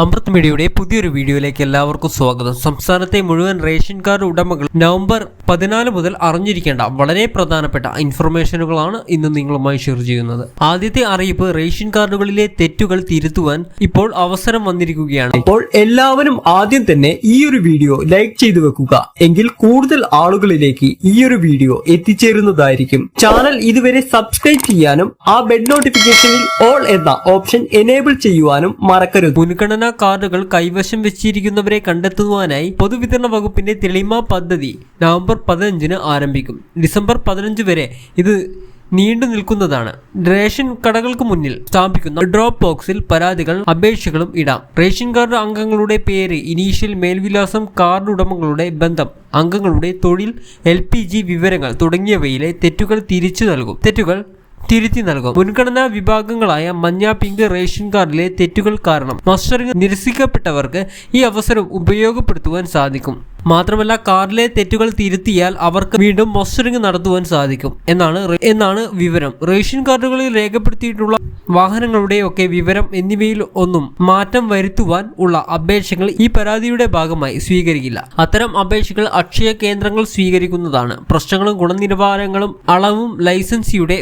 അമൃത് മീഡിയയുടെ പുതിയൊരു വീഡിയോയിലേക്ക് എല്ലാവർക്കും സ്വാഗതം. സംസ്ഥാനത്തെ മുഴുവൻ റേഷൻ കാർഡ് ഉടമകൾ നവംബർ പതിനാല് മുതൽ അറിഞ്ഞിരിക്കേണ്ട വളരെ പ്രധാനപ്പെട്ട ഇൻഫർമേഷനുകളാണ് ഇന്ന് നിങ്ങളുമായി ഷെയർ ചെയ്യുന്നത്. ആദ്യത്തെ അറിയിപ്പ് റേഷൻ കാർഡുകളിലെ തെറ്റുകൾ തിരുത്തുവാൻ ഇപ്പോൾ അവസരം വന്നിരിക്കുകയാണ്. അപ്പോൾ എല്ലാവരും ആദ്യം തന്നെ ഈ ഒരു വീഡിയോ ലൈക്ക് ചെയ്തു വെക്കുക. എങ്കിൽ കൂടുതൽ ആളുകളിലേക്ക് ഈ ഒരു വീഡിയോ എത്തിച്ചേരുന്നതായിരിക്കും. ചാനൽ ഇതുവരെ സബ്സ്ക്രൈബ് ചെയ്യാനും ആ ബെഡ് നോട്ടിഫിക്കേഷനിൽ ഓൾ എന്ന ഓപ്ഷൻ എനേബിൾ ചെയ്യുവാനും മറക്കരുത്. മുൻഗണനാ കാർഡുകൾ കൈവശം വെച്ചിരിക്കുന്നവരെ കണ്ടെത്തുവാനായി പൊതുവിതരണ വകുപ്പിന്റെ തെളിമ പദ്ധതി നവംബർ പതിനഞ്ചിന് ആരംഭിക്കും. ഡിസംബർ പതിനഞ്ച് വരെ ഇത് നീണ്ടു നിൽക്കുന്നതാണ്. റേഷൻ കടകൾക്ക് മുന്നിൽ സ്ഥാപിക്കുന്ന ഡ്രോപ്പ് ബോക്സിൽ പരാതികൾ അപേക്ഷകളും ഇടാം. റേഷൻ കാർഡ് അംഗങ്ങളുടെ പേര് ഇനീഷ്യൽ മേൽവിലാസം കാർഡ് ഉടമകളുടെ ബന്ധം അംഗങ്ങളുടെ തൊഴിൽ എൽ വിവരങ്ങൾ തുടങ്ങിയവയിലെ തെറ്റുകൾ തിരിച്ചു നൽകും. തെറ്റുകൾ തിരുത്തി നൽകും. മുൻഗണനാ വിഭാഗങ്ങളായ മഞ്ഞ പിങ്ക് റേഷൻ കാർഡിലെ തെറ്റുകൾ കാരണം മസ്റ്ററിംഗ് നിരസിക്കപ്പെട്ടവർക്ക് ഈ അവസരം ഉപയോഗപ്പെടുത്തുവാൻ സാധിക്കും. മാത്രമല്ല കാർഡിലെ തെറ്റുകൾ തിരുത്തിയാൽ അവർക്ക് വീണ്ടും മസ്റ്ററിംഗ് നടത്തുവാൻ സാധിക്കും എന്നാണ് എന്നാണ് വിവരം. റേഷൻ കാർഡുകളിൽ രേഖപ്പെടുത്തിയിട്ടുള്ള വാഹനങ്ങളുടെയൊക്കെ വിവരം എന്നിവയിൽ ഒന്നും മാറ്റം വരുത്തുവാൻ ഉള്ള അപേക്ഷകൾ ഈ പരാതിയുടെ ഭാഗമായി സ്വീകരിക്കില്ല. അത്തരം അപേക്ഷകൾ അക്ഷയ കേന്ദ്രങ്ങൾ സ്വീകരിക്കുന്നതാണ്. പ്രശ്നങ്ങളും ഗുണനിലവാരങ്ങളും അളവും ലൈസൻസിയുടെ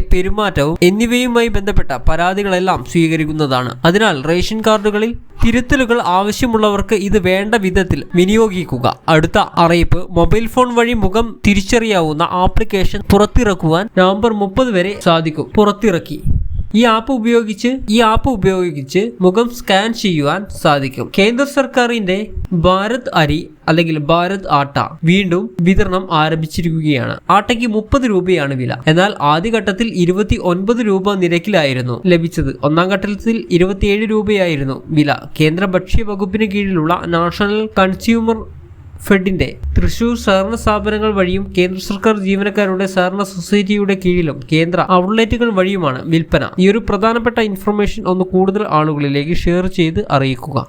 പെരുമാറ്റവും എന്നിവയുമായി ബന്ധപ്പെട്ട പരാതികളെല്ലാം സ്വീകരിക്കുന്നതാണ്. അതിനാൽ റേഷൻ കാർഡുകളിൽ തിരുത്തലുകൾ ആവശ്യമുള്ളവർക്ക് ഇത് വേണ്ട വിധത്തിൽ വിനിയോഗിക്കുക. അടുത്ത അറിയിപ്പ് മൊബൈൽ ഫോൺ വഴി മുഖം തിരിച്ചറിയാവുന്ന ആപ്ലിക്കേഷൻ പുറത്തിറക്കുവാൻ നവംബർ മുപ്പത് വരെ സാധിക്കും. പുറത്തിറക്കി. ഈ ആപ്പ് ഉപയോഗിച്ച് ഈ ആപ്പ് ഉപയോഗിച്ച് മുഖം സ്കാൻ ചെയ്യുവാൻ സാധിക്കും. കേന്ദ്ര സർക്കാരിന്റെ ഭാരത് അരി അല്ലെങ്കിൽ ഭാരത് ആട്ട വീണ്ടും വിതരണം ആരംഭിച്ചിരിക്കുകയാണ്. ആട്ടയ്ക്ക് മുപ്പത് രൂപയാണ് വില. എന്നാൽ ആദ്യഘട്ടത്തിൽ ഇരുപത്തി ഒൻപത് രൂപ നിരക്കിലായിരുന്നു ലഭിച്ചത്. ഒന്നാം ഘട്ടത്തിൽ ഇരുപത്തിയേഴ് രൂപയായിരുന്നു വില. കേന്ദ്ര ഭക്ഷ്യ വകുപ്പിന് കീഴിലുള്ള നാഷണൽ കൺസ്യൂമർ ഫെഡിന്റെ തൃശൂർ സഹകരണ സ്ഥാപനങ്ങൾ വഴിയും കേന്ദ്ര സർക്കാർ ജീവനക്കാരുടെ സഹകരണ സൊസൈറ്റിയുടെ കീഴിലും കേന്ദ്ര ഔട്ട്ലെറ്റുകൾ വഴിയുമാണ് വിൽപ്പന. ഈ ഒരു പ്രധാനപ്പെട്ട ഇൻഫർമേഷൻ ഒന്ന് കൂടുതൽ ആളുകളിലേക്ക് ഷെയർ ചെയ്ത് അറിയിക്കുക.